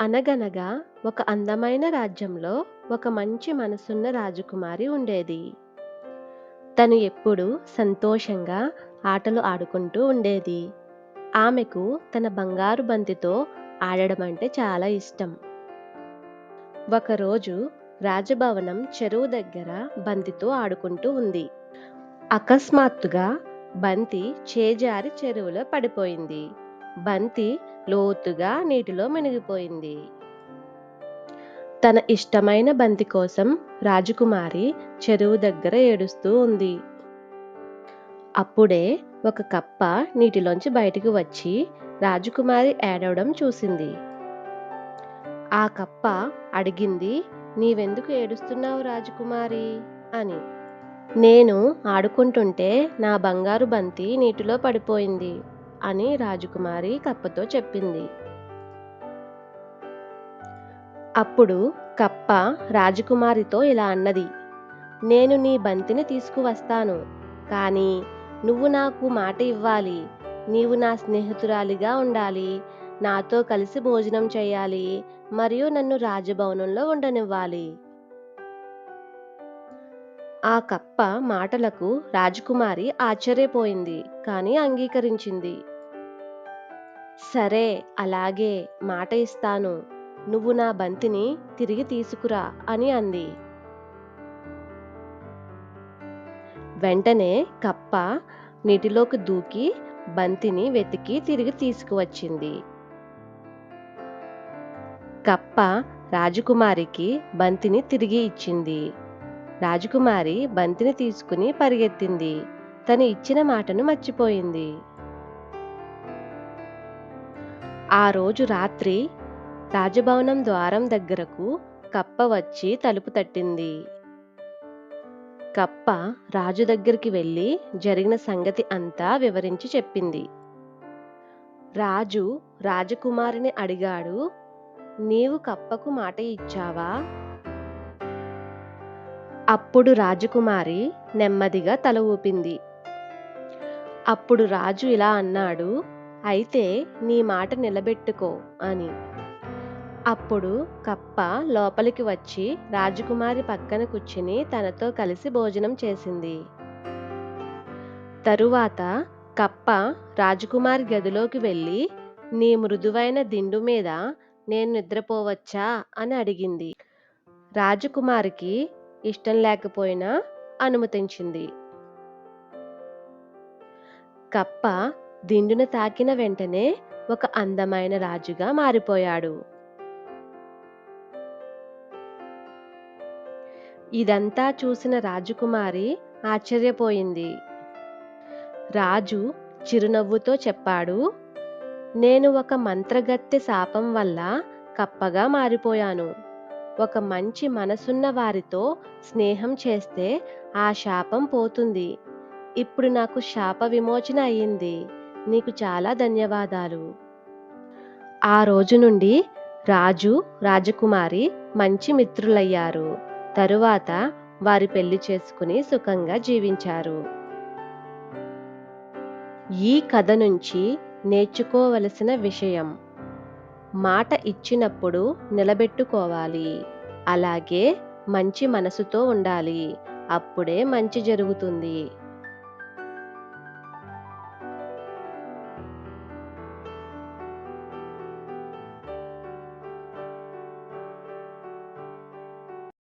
అనగనగా ఒక అందమైన రాజ్యంలో ఒక మంచి మనసున్న రాజకుమారి ఉండేది. తను ఎప్పుడూ సంతోషంగా ఆటలు ఆడుకుంటూ ఉండేది. ఆమెకు తన బంగారు బంతితో ఆడడం అంటే చాలా ఇష్టం. ఒకరోజు రాజభవనం చెరువు దగ్గర బంతితో ఆడుకుంటూ ఉంది. అకస్మాత్తుగా బంతి చేజారి చెరువులో పడిపోయింది. బంతి లోతుగా నీటిలో మునిగిపోయింది. తన ఇష్టమైన బంతి కోసం రాజకుమారి చెరువు దగ్గర ఏడుస్తూ ఉంది. అప్పుడే ఒక కప్ప నీటిలోంచి బయటకు వచ్చి రాజకుమారి ఏడవడం చూసింది. ఆ కప్ప అడిగింది నీవెందుకు ఏడుస్తున్నావు రాజకుమారి అని. నేను ఆడుకుంటుంటే నా బంగారు బంతి నీటిలో పడిపోయింది అని రాజకుమారి కప్పతో చెప్పింది. అప్పుడు కప్ప రాజకుమారితో ఇలా అన్నది నేను నీ బంతిని తీసుకువస్తాను కానీ నువ్వు నాకు మాట ఇవ్వాలి నీవు నా స్నేహితురాలిగా ఉండాలి నాతో కలిసి భోజనం చేయాలి మరియు నన్ను రాజభవనంలో ఉండనివ్వాలి ఆ కప్ప మాటలకు రాజకుమారి ఆశ్చర్యపోయింది కానీ అంగీకరించింది. సరే అలాగే మాట ఇస్తాను. నువ్వు నా బంతిని తిరిగి తీసుకురా అని అంది. వెంటనే కప్ప నీటిలోకి దూకి బంతిని వెతికి తిరిగి తీసుకువచ్చింది. కప్ప రాజకుమారికి బంతిని తిరిగి ఇచ్చింది. రాజకుమారి బంతిని తీసుకుని పరిగెత్తింది. తను ఇచ్చిన మాటను మర్చిపోయింది. ఆ రోజు రాత్రి రాజభవనం ద్వారం దగ్గరకు కప్ప వచ్చి తలుపు తట్టింది. కప్ప రాజు దగ్గరికి వెళ్ళి జరిగిన సంగతి అంతా వివరించి చెప్పింది. రాజు రాజకుమారిని అడిగాడు నీవు కప్పకు మాట ఇచ్చావా? అప్పుడు రాజకుమారి నెమ్మదిగా తల ఊపింది. అప్పుడు రాజు ఇలా అన్నాడు అయితే నీ మాట నిలబెట్టుకో అని. అప్పుడు కప్ప లోపలికి వచ్చి రాజకుమారి పక్కన కూర్చుని తనతో కలిసి భోజనం చేసింది. తరువాత కప్ప రాజకుమారి గదిలోకి వెళ్ళి నీ మృదువైన దిండు మీద నేను నిద్రపోవచ్చా? అని అడిగింది. రాజకుమారికి ఇష్టం లేకపోయినా అనుమతించింది. కప్ప దిండును తాకిన వెంటనే ఒక అందమైన రాజుగా మారిపోయాడు. ఇదంతా చూసిన రాజకుమారి ఆశ్చర్యపోయింది. రాజు చిరునవ్వుతో చెప్పాడు నేను ఒక మంత్రగత్తె శాపం వల్ల కప్పగా మారిపోయాను. ఒక మంచి మనసున్న వారితో స్నేహం చేస్తే ఆ శాపం పోతుంది. ఇప్పుడు నాకు శాప విమోచన అయ్యింది. నీకు చాలా ధన్యవాదాలు. ఆ రోజు నుండి రాజు రాజకుమారి మంచి మిత్రులయ్యారు. తరువాత వారి పెళ్ళి చేసుకుని సుఖంగా జీవించారు. ఈ కథ నుంచి నేర్చుకోవలసిన విషయం మాట ఇచ్చినప్పుడు నిలబెట్టుకోవాలి. అలాగే మంచి మనసుతో ఉండాలి. అప్పుడే మంచి జరుగుతుంది.